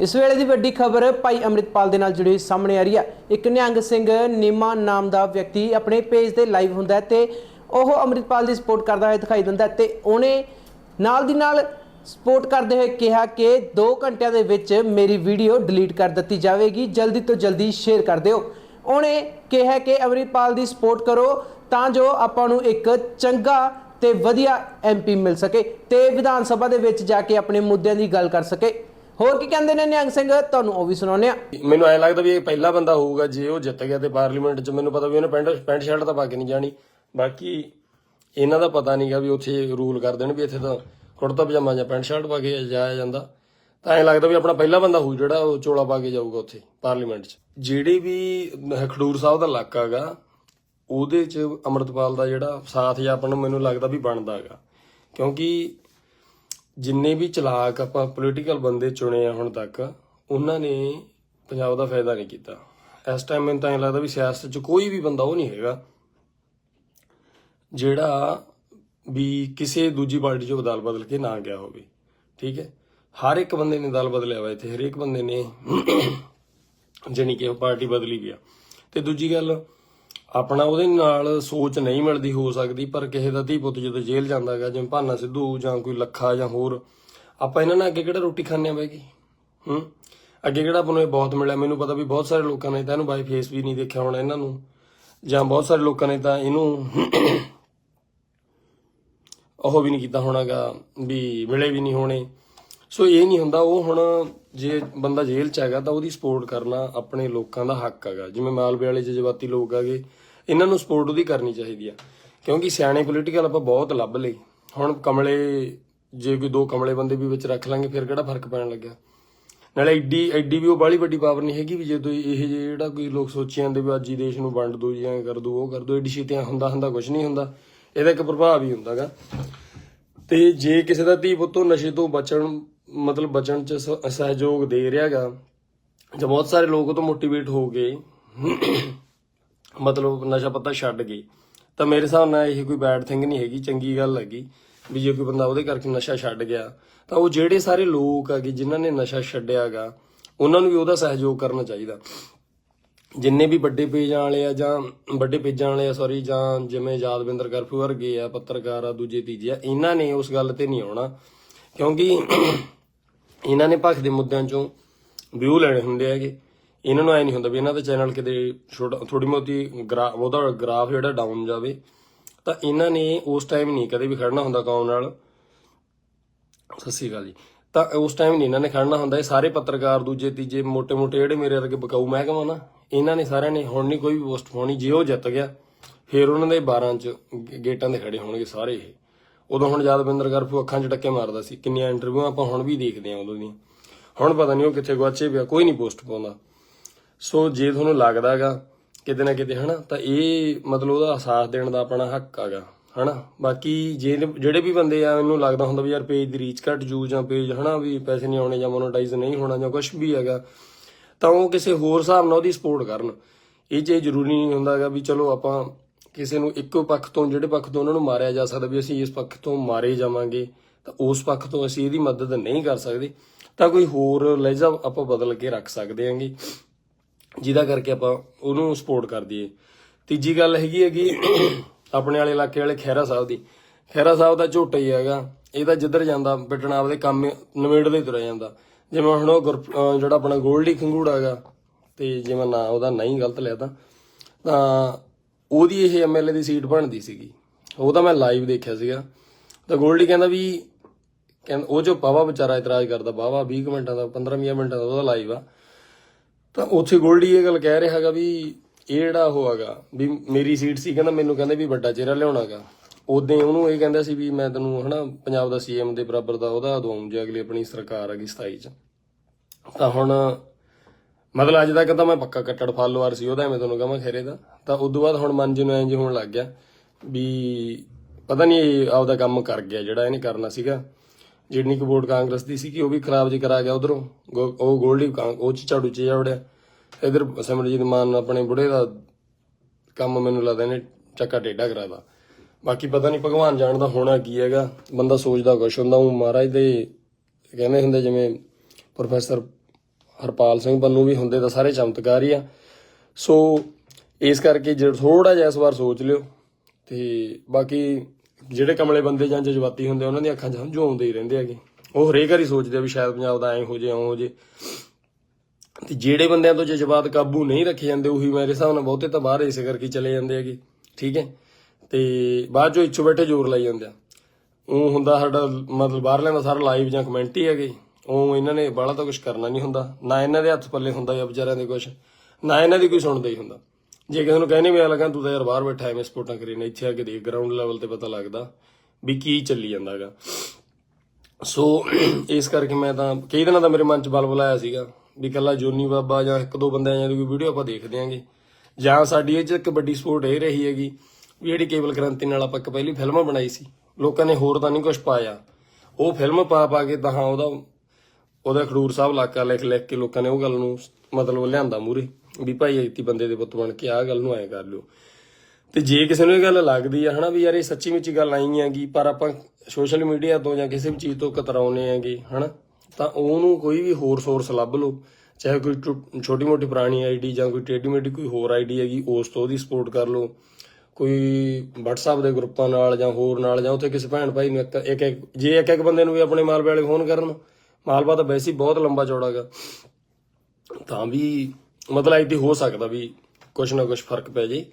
ਇਸ ਵੇਲੇ ਦੀ ਵੱਡੀ ਖਬਰ ਭਾਈ ਅੰਮ੍ਰਿਤਪਾਲ ਦੇ ਨਾਲ ਜੁੜੀ ਸਾਹਮਣੇ ਆ ਰਹੀ ਹੈ। ਇੱਕ ਨਿਹੰਗ ਸਿੰਘ ਨੀਮਾ ਨਾਮ ਦਾ ਵਿਅਕਤੀ ਆਪਣੇ ਪੇਜ ਤੇ ਲਾਈਵ ਹੁੰਦਾ ਹੈ ਤੇ ਉਹ ਅੰਮ੍ਰਿਤਪਾਲ ਦੀ ਸਪੋਰਟ ਕਰਦਾ ਹੋਇਆ ਦਿਖਾਈ ਦਿੰਦਾ ਹੈ ਤੇ ਉਹਨੇ ਨਾਲ ਦੀ ਨਾਲ ਸਪੋਰਟ ਕਰਦੇ ਹੋਏ ਕਿਹਾ ਕਿ 2 ਘੰਟਿਆਂ ਦੇ ਵਿੱਚ ਮੇਰੀ ਵੀਡੀਓ ਡਿਲੀਟ ਕਰ ਦਿੱਤੀ ਜਾਵੇਗੀ। ਜਲਦੀ ਤੋਂ ਜਲਦੀ ਸ਼ੇਅਰ ਕਰ ਦਿਓ। ਉਹਨੇ ਕਿਹਾ ਕਿ ਅੰਮ੍ਰਿਤਪਾਲ ਦੀ ਸਪੋਰਟ ਕਰੋ ਤਾਂ ਜੋ ਆਪਾਂ ਨੂੰ ਇੱਕ ਚੰਗਾ ਤੇ ਵਧੀਆ ਐਮਪੀ ਮਿਲ ਸਕੇ ਤੇ ਵਿਧਾਨ ਸਭਾ ਦੇ ਵਿੱਚ ਜਾ ਕੇ ਆਪਣੇ ਮੁੱਦਿਆਂ ਦੀ ਗੱਲ ਕਰ ਸਕੇ। ਹੋਰ ਕੀ ਕਹਿੰਦੇ ਨੇ ਨਿਹੰਗ ਸਿੰਘ? ਤੁਹਾਨੂੰ ਉਹ ਵੀ ਸੁਣਾਉਂਦੇ ਆ ਮੈਨੂੰ ਐ ਲੱਗਦਾ ਵੀ ਇਹ ਪਹਿਲਾ ਬੰਦਾ ਹੋਊਗਾ ਜੇ ਉਹ ਜਿੱਤ ਗਿਆ ਤੇ ਪਾਰਲੀਮੈਂਟ 'ਚ, ਮੈਨੂੰ ਪਤਾ ਵੀ ਉਹਨੇ ਪੈਂਟ ਪੈਂਟ ਸ਼ਰਟ ਤਾਂ ਪਾ ਕੇ ਨਹੀਂ ਜਾਣੀ। ਬਾਕੀ ਇਹਨਾਂ ਦਾ ਪਤਾ ਨਹੀਂਗਾ ਵੀ ਉੱਥੇ ਰੂਲ ਕਰ ਦੇਣ ਵੀ ਇੱਥੇ ਤਾਂ ਕੁੜਤਾ ਪਜਾਮਾ ਜਾਂ ਪੈਂਟ ਸ਼ਰਟ ਪਾ ਕੇ ਜਾਇਆ ਜਾਂਦਾ। ਤਾਂ ਐ ਲੱਗਦਾ ਵੀ ਆਪਣਾ ਪਹਿਲਾ ਬੰਦਾ ਹੋਊ ਜਿਹੜਾ ਉਹ ਚੋਲਾ ਪਾ ਕੇ ਜਾਊਗਾ ਉੱਥੇ ਪਾਰਲੀਮੈਂਟ 'ਚ। ਜਿਹੜੀ ਵੀ ਖਡੂਰ ਸਾਹਿਬ ਦਾ ਇਲਾਕਾ ਹੈਗਾ, ਉਹਦੇ 'ਚ ਅਮਰਤਪਾਲ ਦਾ ਜਿਹੜਾ ਸਾਥ ਜਾਂ ਆਪਾਂ ਨੂੰ ਮੈਨੂੰ ਲੱਗਦਾ ਵੀ ਬਣਦਾ ਹੈਗਾ। ਕਿਉਂਕਿ ਜਿੰਨੇ ਵੀ ਚਲਾਕ ਆਪਾਂ ਪੋਲੀਟੀਕਲ ਬੰਦੇ ਚੁਣੇ ਆ ਹੁਣ ਤੱਕ, ਉਹਨਾਂ ਨੇ ਪੰਜਾਬ ਦਾ ਫਾਇਦਾ ਨਹੀਂ ਕੀਤਾ। ਇਸ ਟਾਈਮ ਮੈਨੂੰ ਤਾਂ ਇਹ ਲੱਗਦਾ ਵੀ ਸਿਆਸਤ 'ਚ ਕੋਈ ਵੀ ਬੰਦਾ ਉਹ ਨਹੀਂ ਹੈਗਾ, ਜਿਹੜਾ ਵੀ ਕਿਸੇ ਦੂਜੀ ਪਾਰਟੀ 'ਚੋਂ ਦਲ ਬਦਲ ਕੇ ਨਾ ਗਿਆ ਹੋਵੇ। ਠੀਕ ਹੈ? ਹਰ ਇੱਕ ਬੰਦੇ ਨੇ ਦਲ ਬਦਲਿਆ ਹੋਇਆ ਇੱਥੇ, ਹਰੇਕ ਬੰਦੇ ਨੇ, ਜਾਣੀ ਕਿ ਉਹ ਪਾਰਟੀ ਬਦਲੀ ਵੀ ਆ। ਤੇ ਦੂਜੀ ਗੱਲ ਆਪਣਾ ਉਹਦੇ ਨਾਲ ਸੋਚ ਨਹੀਂ ਮਿਲਦੀ, ਹੋ ਸਕਦੀ, ਪਰ ਕਿਸੇ ਦਾ ਧੀ ਪੁੱਤ ਜਦੋਂ ਜੇਲ੍ਹ ਜਾਂਦਾ ਹੈਗਾ, ਜਿਵੇਂ ਭਾਨਾ ਸਿੱਧੂ ਜਾਂ ਕੋਈ ਲੱਖਾ ਜਾਂ ਹੋਰ, ਆਪਾਂ ਇਹਨਾਂ ਨਾਲ ਅੱਗੇ ਕਿਹੜਾ ਰੋਟੀ ਖਾਣੇ ਆ ਬੈਗੀ ਹੂੰ? ਅੱਗੇ ਕਿਹੜਾ ਆਪਾਂ ਨੂੰ ਇਹ ਬਹੁਤ ਮਿਲਿਆ? ਮੈਨੂੰ ਪਤਾ ਵੀ ਬਹੁਤ ਸਾਰੇ ਲੋਕਾਂ ਨੇ ਤਾਂ ਇਹਨੂੰ ਬਾਈ ਫੇਸ ਵੀ ਨਹੀਂ ਦੇਖਿਆ ਹੋਣਾ ਇਹਨਾਂ ਨੂੰ। ਜਾਂ ਬਹੁਤ ਸਾਰੇ ਲੋਕਾਂ ਨੇ ਤਾਂ ਇਹਨੂੰ ਉਹ ਵੀ ਨਹੀਂ ਕੀਤਾ ਹੋਣਾਗਾ ਵੀ ਮਿਲੇ ਵੀ ਨਹੀਂ ਹੋਣੇ। ਸੋ ਇਹ ਨਹੀਂ ਹੁੰਦਾ, ਉਹ ਹੁਣ ਜੇ ਬੰਦਾ ਜੇਲ੍ਹ ਚ ਹੈਗਾ ਤਾਂ ਉਹਦੀ ਸਪੋਰਟ ਕਰਨਾ ਆਪਣੇ ਲੋਕਾਂ ਦਾ ਹੱਕ ਹੈਗਾ। ਜਿਵੇਂ ਮਾਲਵੇ ਵਾਲੇ ਜਜ਼ਬਾਤੀ ਲੋਕ ਹੈਗੇ ਇਹਨਾਂ ਨੂੰ ਸਪੋਰਟ ਉਹਦੀ ਕਰਨੀ ਚਾਹੀਦੀ ਆ। ਕਿਉਂਕਿ ਸਿਆਣੇ ਪੋਲੀਟੀਕਲ ਆਪਾਂ ਬਹੁਤ ਲੱਭ ਲਈ ਹੁਣ ਕਮਲੇ, ਜੇ ਕੋਈ ਦੋ ਕਮਲੇ ਬੰਦੇ ਵੀ ਵਿੱਚ ਰੱਖ ਲਾਂਗੇ, ਫਿਰ ਕਿਹੜਾ ਫ਼ਰਕ ਪੈਣ ਲੱਗਿਆ? ਨਾਲੇ ਐਡੀ ਐਡੀ ਵੀ ਉਹ ਬਾਲੀ ਵੱਡੀ ਪਾਵਰ ਨਹੀਂ ਹੈਗੀ ਵੀ ਜੇ ਜਦੋਂ ਇਹ ਜਿਹੜਾ ਕੋਈ ਲੋਕ ਸੋਚੀ ਜਾਂਦੇ ਵੀ ਅੱਜ ਹੀ ਦੇਸ਼ ਨੂੰ ਵੰਡ ਦੋ, ਜਾਂ ਕਰ ਦੋ, ਉਹ ਕਰ ਦੋ, ਐਡੀ ਛੇਤੀਆਂ ਹੁੰਦਾ ਹੁੰਦਾ ਕੁਝ ਨਹੀਂ ਹੁੰਦਾ। ਇਹਦਾ ਇੱਕ ਪ੍ਰਭਾਵ ਹੀ ਹੁੰਦਾਗਾ ਤੇ ਜੇ ਕਿਸੇ ਦਾ ਧੀ ਪੁੱਤੋਂ ਨਸ਼ੇ ਤੋਂ ਬਚਣ, ਮਤਲਬ ਬਚਣ ਚ ਸ- ਸਹਿਯੋਗ ਦੇ ਰਿਹਾਗਾ ਜਾਂ ਬਹੁਤ ਸਾਰੇ ਲੋਕ ਉਹ ਤੋਂ ਮੋਟੀਵੇਟ ਹੋ ਗਏ ਮਤਲਬ ਨਸ਼ਾ ਪੱਤਾ ਛੱਡ ਗਏ ਤਾਂ ਮੇਰੇ ਹਿਸਾਬ ਨਾਲ ਇਹ ਕੋਈ ਬੈਡ ਥਿੰਗ ਨਹੀਂ ਹੈਗੀ, ਚੰਗੀ ਗੱਲ ਹੈਗੀ ਵੀ ਜੇ ਕੋਈ ਬੰਦਾ ਉਹਦੇ ਕਰਕੇ ਨਸ਼ਾ ਛੱਡ ਗਿਆ, ਤਾਂ ਉਹ ਜਿਹੜੇ ਸਾਰੇ ਲੋਕ ਹੈਗੇ ਜਿਨ੍ਹਾਂ ਨੇ ਨਸ਼ਾ ਛੱਡਿਆਗਾ ਉਹਨਾਂ ਨੂੰ ਵੀ ਉਹਦਾ ਸਹਿਯੋਗ ਕਰਨਾ ਚਾਹੀਦਾ। ਜਿੰਨੇ ਵੀ ਵੱਡੇ ਪੇਜਾਂ ਵਾਲੇ ਆ ਜਾਂ ਵੱਡੇ ਪੇਜਾਂ ਵਾਲੇ ਆ ਸੌਰੀ ਜਾਂ ਜਿਵੇਂ ਯਾਦਵਿੰਦਰ ਕਰਫੂ ਵਰਗੇ ਆ, ਪੱਤਰਕਾਰ ਆ, ਦੂਜੇ ਤੀਜੇ ਆ, ਇਹਨਾਂ ਨੇ ਉਸ ਗੱਲ ਤੇ ਨਹੀਂ ਆਉਣਾ। ਕਿਉਂਕਿ ਇਹਨਾਂ ਨੇ ਭਖ ਦੇ ਮੁੱਦਿਆਂ ਚੋਂ ਵਿਊ ਲੈਣੇ ਹੁੰਦੇ ਹੈਗੇ। ਇਹਨਾਂ ਨੂੰ ਐ ਨਹੀਂ ਹੁੰਦਾ ਵੀ ਇਹਨਾਂ ਦਾ ਚੈਨਲ ਕਿਤੇ ਥੋੜੀ ਮੋਤੀ ਉਹਦਾ ਗ੍ਰਾਫ ਜਿਹੜਾ ਡਾਊਨ ਜਾਵੇ, ਤਾਂ ਇਹਨਾਂ ਨੇ ਉਸ ਟਾਈਮ ਨਹੀਂ ਕਦੇ ਵੀ ਖੜਨਾ ਹੁੰਦਾ ਕੌਮ ਨਾਲ। ਸਸੀ ਗੱਲ ਜੀ। ਤਾਂ ਉਸ ਟਾਈਮ ਨਹੀਂ ਇਹਨਾਂ ਨੇ ਖੜਨਾ ਹੁੰਦਾ, ਇਹ ਸਾਰੇ ਪੱਤਰਕਾਰ ਦੂਜੇ, ਤੀਜੇ ਮੋٹے-ਮੋٹے ਜਿਹੜੇ ਮੇਰੇ ਵਰਗੇ ਬਕਾਊ ਮਹਿਕਮਾ ਨਾ, ਇਹਨਾਂ ਨੇ ਸਾਰਿਆਂ ਨੇ ਹੁਣ ਨਹੀਂ ਕੋਈ ਵੀ ਪੋਸਟ ਪਾਉਣੀ ਜੇ ਉਹ ਜਿੱਤ ਗਿਆ, ਫਿਰ ਉਹਨਾਂ ਦੇ 12 ਚ ਗੇਟਾਂ ਦੇ ਖੜੇ ਹੋਣਗੇ ਸਾਰੇ ਇਹ। ਉਦੋਂ ਹੁਣ ਯਾਦਵਿੰਦਰ ਗਰਫੂ ਅੱਖਾਂ 'ਚ ਟੱਕੇ ਮਾਰਦਾ ਸੀ, ਕਿੰਨੀਆਂ ਇੰਟਰਵਿਊਆਂ ਆਪਾਂ ਹੁਣ ਵੀ ਦੇਖਦੇ ਆ ਉਦੋਂ ਦੀਆਂ। ਹੁਣ ਪਤਾ ਨਹੀਂ ਉਹ ਕਿੱਥੇ ਗਵਾਚੇ ਪਿਆ, ਕੋਈ ਨਹੀਂ ਪੋਸਟ ਪਾਉਂਦਾ। ਸੋ ਜੇ ਤੁਹਾਨੂੰ ਲੱਗਦਾਗਾ ਕਿਤੇ ਨਾ ਕਿਤੇ, ਹਨਾ, ਤਾਂ ਇਹ ਮਤਲਬ ਉਹਦਾ ਸਾਥ ਦੇਣ ਦਾ ਆਪਣਾ ਹੱਕ ਹੈਗਾ ਹਨਾ। ਬਾਕੀ ਜੇ ਜਿਹੜੇ ਵੀ ਬੰਦੇ ਆ, ਮੈਨੂੰ ਲੱਗਦਾ ਹੁੰਦਾ ਵੀ ਯਾਰ ਪੇਜ ਦੀ ਰੀਚ ਘੱਟ ਜੂ ਜਾਂ ਪੇਜ ਹਨਾ, ਵੀ ਪੈਸੇ ਨਹੀਂ ਆਉਣੇ ਜਾਂ ਮੋਨੋਟਾਈਜ਼ ਨਹੀਂ ਹੋਣਾ ਜਾਂ ਕੁਝ ਵੀ ਹੈਗਾ, ਤਾਂ ਉਹ ਕਿਸੇ ਹੋਰ ਹਿਸਾਬ ਨਾਲ ਉਹਦੀ ਸਪੋਰਟ ਕਰਨ। ਇਹ ਜੇ ਜ਼ਰੂਰੀ ਨਹੀਂ ਹੁੰਦਾਗਾ ਵੀ ਚਲੋ ਆਪਾਂ ਕਿਸੇ ਨੂੰ ਇੱਕੋ ਪੱਖ ਤੋਂ, ਜਿਹੜੇ ਪੱਖ ਤੋਂ ਉਹਨਾਂ ਨੂੰ ਮਾਰਿਆ ਜਾ ਸਕਦਾ ਵੀ ਅਸੀਂ ਇਸ ਪੱਖ ਤੋਂ ਮਾਰੇ ਜਾਵਾਂਗੇ, ਤਾਂ ਉਸ ਪੱਖ ਤੋਂ ਅਸੀਂ ਇਹਦੀ ਮਦਦ ਨਹੀਂ ਕਰ ਸਕਦੇ। ਤਾਂ ਕੋਈ ਹੋਰ ਲਹਿਜਾ ਆਪਾਂ ਬਦਲ ਕੇ ਰੱਖ ਸਕਦੇ ਹਾਂਗੇ। ਜਿਹਦਾ ਕਰਕੇ ਆਪਾਂ ਉਹਨੂੰ ਸਪੋਰਟ ਕਰ ਦਈਏ। ਤੀਜੀ ਗੱਲ ਹੈਗੀ ਹੈਗੀ ਆਪਣੇ ਵਾਲੇ ਇਲਾਕੇ ਵਾਲੇ ਖੈਰਾ ਸਾਹਿਬ ਦੀ। ਖੈਰਾ ਸਾਹਿਬ ਦਾ ਝੋਟਾ ਹੀ ਹੈਗਾ। ਇਹ ਤਾਂ ਜਿੱਧਰ ਜਾਂਦਾ ਪਿੱਟਣਾ ਆਪਦੇ ਕੰਮ ਨਵੇੜਦੇ ਤੁਰਿਆ ਜਾਂਦਾ। ਜਿਵੇਂ ਹੁਣ ਉਹ ਗੁਰ- ਜਿਹੜਾ ਆਪਣਾ ਗੋਲਡੀ ਖੰਗੂੜਾ ਹੈਗਾ, ਤੇ ਜਿਵੇਂ ਨਾ ਉਹਦਾ ਨਹੀਂ ਗਲਤ ਲਿਆ ਤਾਂ ਤਾਂ ਉਹਦੀ ਇਹ ਐਮਐਲਏ ਦੀ ਸੀਟ ਬਣਦੀ ਸੀਗੀ। ਉਹ ਤਾਂ ਮੈਂ ਲਾਈਵ ਦੇਖਿਆ ਸੀਗਾ। ਤਾਂ ਗੋਲਡੀ ਕਹਿੰਦਾ ਵੀ, ਕਹਿੰਦਾ ਉਹ ਜੋ ਪਾਵਾ ਵਿਚਾਰਾ ਇਤਰਾਜ਼ ਕਰਦਾ, ਬਾਵਾ 20 ਕੁ ਮਿੰਟਾਂ ਦਾ 15-20 ਮਿੰਟਾਂ ਦਾ ਉਹਦਾ ਲਾਈਵ ਆ। ਤਾਂ ਉੱਥੇ ਗੋਲਡੀ ਇਹ ਗੱਲ ਕਹਿ ਰਿਹਾ ਹੈਗਾ ਵੀ ਇਹ ਜਿਹੜਾ ਉਹ ਹੈਗਾ ਵੀ ਮੇਰੀ ਸੀਟ ਸੀ, ਕਹਿੰਦਾ ਮੈਨੂੰ ਕਹਿੰਦੇ ਵੀ ਵੱਡਾ ਚਿਹਰਾ ਲਿਆਉਣਾਗਾ। ਉਦੋਂ ਉਹਨੂੰ ਇਹ ਕਹਿੰਦਾ ਸੀ ਵੀ ਮੈਂ ਤੈਨੂੰ ਹਨਾ ਪੰਜਾਬ ਦਾ ਸੀਐਮ ਦੇ ਬਰਾਬਰ ਦਾ ਉਹਦਾ ਦਵਾਉਂ ਜੇ ਅਗਲੀ ਆਪਣੀ ਸਰਕਾਰ ਆ ਗਈ 27 ਚ। ਤਾਂ ਹੁਣ ਮਤਲਬ ਅੱਜ ਤੱਕ ਤਾਂ ਮੈਂ ਪੱਕਾ ਕੱਟੜ ਫਾਲੋਅਰ ਸੀ, ਉਹਦਾ ਮੈਂ ਤੁਹਾਨੂੰ ਕਹਾਂ ਖੇਰੇ ਦਾ। ਤਾਂ ਉਦੋਂ ਬਾਅਦ ਹੁਣ ਮਨ ਜਿਹਨੂੰ ਇੰਜ ਹੋਣ ਲੱਗ ਗਿਆ ਵੀ ਪਤਾ ਨਹੀਂ ਇਹ ਆਪਦਾ ਕੰਮ ਕਰ ਗਿਆ ਜਿਹੜਾ ਇਹਨੇ ਕਰਨਾ ਸੀਗਾ। ਜਿੰਨੀ ਕੁ ਵੋਟ ਕਾਂਗਰਸ ਦੀ ਸੀ ਕਿ ਉਹ ਵੀ ਖਰਾਬ ਜੀ ਕਰਾ ਗਿਆ ਉਧਰੋਂ। ਉਹ ਗੋਲਡੀ ਕਾਂ- ਉਹ ਚ ਝਾੜੂ ਚ ਜਾ ਜਾਵੜਿਆ ਇਧਰ ਸਿਮਰਜੀਤ ਮਾਨ ਆਪਣੇ ਬੁੜੇ ਦਾ ਕੰਮ ਮੈਨੂੰ ਲੱਗਦਾ ਇਹਨੇ ਚੱਕਾ ਟੇਢਾ ਕਰਾਦਾ ਬਾਕੀ ਪਤਾ ਨਹੀਂ ਭਗਵਾਨ ਜਾਣਦਾ ਹੋਣਾ ਕੀ ਹੈਗਾ। ਬੰਦਾ ਸੋਚਦਾ ਕੁਛ ਹੁੰਦਾ, ਉਹ ਮਹਾਰਾਜ ਦੇ ਕਹਿੰਦੇ ਹੁੰਦੇ ਜਿਵੇਂ ਪ੍ਰੋਫੈਸਰ ਹਰਪਾਲ ਸਿੰਘ ਬੰਨੂ ਵੀ ਹੁੰਦੇ ਤਾਂ ਸਾਰੇ ਚਮਤਕਾਰ ਹੀ ਆ। ਸੋ ਇਸ ਕਰਕੇ ਜੇ ਥੋੜਾ ਜਿਹਾ ਇਸ ਵਾਰ ਸੋਚ ਲਿਓ। ਤੇ ਬਾਕੀ ਜਿਹੜੇ ਕਮਲੇ ਬੰਦੇ ਜਾਂ ਜਜ਼ਬਾਤੀ ਹੁੰਦੇ, ਉਹਨਾਂ ਦੀਆਂ ਅੱਖਾਂ 'ਚ ਹੰਝੂ ਆਉਂਦੇ ਹੀ ਰਹਿੰਦੇ ਹੈਗੇ। ਉਹ ਹਰੇਕ ਵਾਰੀ ਸੋਚਦੇ ਆ ਵੀ ਸ਼ਾਇਦ ਪੰਜਾਬ ਦਾ ਐਂ ਹੋ ਜੇ ਐਂ ਹੋ ਜੇ। ਤੇ ਜਿਹੜੇ ਬੰਦਿਆਂ ਤੋਂ ਜਜ਼ਬਾਤ ਕਾਬੂ ਨਹੀਂ ਰੱਖੇ ਜਾਂਦੇ, ਉਹੀ ਮੇਰੇ ਹਿਸਾਬ ਨਾਲ ਬਹੁਤੇ ਤਾਂ ਬਾਹਰ ਇਸੇ ਕਰਕੇ ਚਲੇ ਜਾਂਦੇ ਹੈਗੇ। ਠੀਕ ਹੈ? ਤੇ ਬਾਅਦ ਚੋਂ ਇੱਥੋਂ ਬੈਠੇ ਜ਼ੋਰ ਲਾਈ ਜਾਂਦੇ ਆ। ਉਹ ਹੁੰਦਾ ਸਾਡਾ, ਮਤਲਬ ਬਾਹਰਲਿਆਂ ਦਾ ਸਾਰਾ ਲਾਈਵ ਜਾਂ ਕਮੈਂਟ ਹੀ ਹੈਗੇ। ਉਹ ਇਹਨਾਂ ਨੇ ਬਾਹਲਾ ਤਾਂ ਕੁਝ ਕਰਨਾ ਨਹੀਂ ਹੁੰਦਾ। ਨਾ ਇਹਨਾਂ ਦੇ ਹੱਥ ਪੱਲੇ ਹੁੰਦਾ ਜਾਂ ਵਿਚਾਰਿਆਂ ਦੇ ਕੁਝ ਨਾ ਇਹਨਾਂ ਦੀ ਕੋਈ ਸੁਣਦਾ ਹੀ ਹੁੰਦਾ। ਜੇ ਕਿਸੇ ਨੂੰ ਕਹਿੰਦੇ ਵੀ ਆ ਲਗਾ ਤੂੰ ਤਾਂ ਯਾਰ ਬਾਹਰ ਬੈਠਾ, ਐਵੇਂ ਸਪੋਰਟਾਂ ਕਰੀ ਨਾ ਇੱਥੇ ਆ ਕੇ ਦੇਖ ਗਰਾਊਂਡ ਲੈਵਲ ਤੇ ਪਤਾ ਲੱਗਦਾ ਵੀ ਕੀ ਚੱਲੀ ਜਾਂਦਾਗਾ। ਸੋ ਇਸ ਕਰਕੇ ਮੈਂ ਤਾਂ, ਕਈ ਦਿਨਾਂ ਦਾ ਮੇਰੇ ਮਨ 'ਚ ਬਲਬਲ ਆਇਆ ਸੀਗਾ ਵੀ ਕੱਲਾ ਜੋਨੀ ਬਾਬਾ ਜਾਂ ਇੱਕ ਦੋ ਬੰਦਿਆਂ ਦੀ ਕੋਈ ਵੀਡੀਓ ਆਪਾਂ ਦੇਖਦੇ ਆਂਗੇ ਜਾਂ ਸਾਡੀ ਇਹ 'ਚ ਇੱਕ ਵੱਡੀ ਸਪੋਰਟ ਇਹ ਰਹੀ ਹੈਗੀ ਵੀ ਜਿਹੜੀ ਕੇਬਲ ਕ੍ਰਾਂਤੀ ਨਾਲ ਆਪਾਂ ਇੱਕ ਪਹਿਲੀ ਫਿਲਮ ਬਣਾਈ ਸੀ। ਲੋਕਾਂ ਨੇ ਹੋਰ ਤਾਂ ਨਹੀਂ ਕੁਝ ਪਾਇਆ। ਉਹ ਫਿਲਮ ਪਾ ਪਾ ਕੇ ਤਾਂ ਹਾਂ, ਉਹਦਾ ਉਹਦਾ ਖਡੂਰ ਸਾਹਿਬ ਇਲਾਕਾ ਲਿਖ ਲਿਖ ਕੇ ਲੋਕਾਂ ਨੇ ਉਹ ਗੱਲ ਨੂੰ ਮਤਲਬ ਲਿਆਂਦਾ ਮੂਰੇ ਵੀ ਭਾਈ ਇੱਤੀ ਬੰਦੇ ਦੇ ਪੁੱਤ ਬਣ ਕੇ ਆਹ ਗੱਲ ਨੂੰ ਐ ਕਰ ਲਿਓ। ਤੇ ਜੇ ਕਿਸੇ ਨੂੰ ਇਹ ਗੱਲ ਲੱਗਦੀ ਆ, ਹਨਾ ਵੀ ਯਾਰ ਇਹ ਸੱਚੀ ਵਿੱਚ ਗੱਲ ਆਈ ਹੈਗੀ, ਪਰ ਆਪਾਂ ਸੋਸ਼ਲ ਮੀਡੀਆ ਤੋਂ ਜਾਂ ਕਿਸੇ ਵੀ ਚੀਜ਼ ਤੋਂ ਕਤਰਾਉਨੇ ਆਂਗੇ ਹਨਾ, ਤਾਂ ਉਹਨੂੰ ਕੋਈ ਵੀ ਹੋਰ ਸੋਰਸ ਲੱਭ ਲਓ। ਚਾਹੇ ਕੋਈ ਛੋਟੀ ਮੋਟੀ ਪੁਰਾਣੀ ਆਈਡੀ ਜਾਂ ਕੋਈ ਟੇਡੀ ਮੇਡੀ ਕੋਈ ਹੋਰ ਆਈਡੀ ਹੈਗੀ, ਉਸ ਤੋਂ ਉਹਦੀ ਸਪੋਰਟ ਕਰ ਲਓ। ਕੋਈ WhatsApp ਦੇ ਗਰੁੱਪਾਂ ਨਾਲ ਜਾਂ ਹੋਰ ਨਾਲ, ਜਾਂ ਉੱਥੇ ਕਿਸੇ ਭੈਣ ਭਾਈ ਨੂੰ ਇੱਕ ਇੱਕ, ਇੱਕ- ਜੇ ਇੱਕ ਇੱਕ ਬੰਦੇ ਨੂੰ ਵੀ ਆਪਣੇ ਮਾਲਵੇ ਵਾਲੇ ਫੋਨ ਕਰਨ ਮਾਲਵਾ ਤਾਂ ਵੈਸੇ ਹੀ ਬਹੁਤ ਲੰਬਾ ਚੌੜਾਗਾ ਤਾਂ ਵੀ ਮਤਲਬ ਇੱਥੇ ਹੋ ਸਕਦਾ ਵੀ ਕੁਛ ਨਾ ਕੁਛ ਫ਼ਰਕ ਪੈ ਜੇ।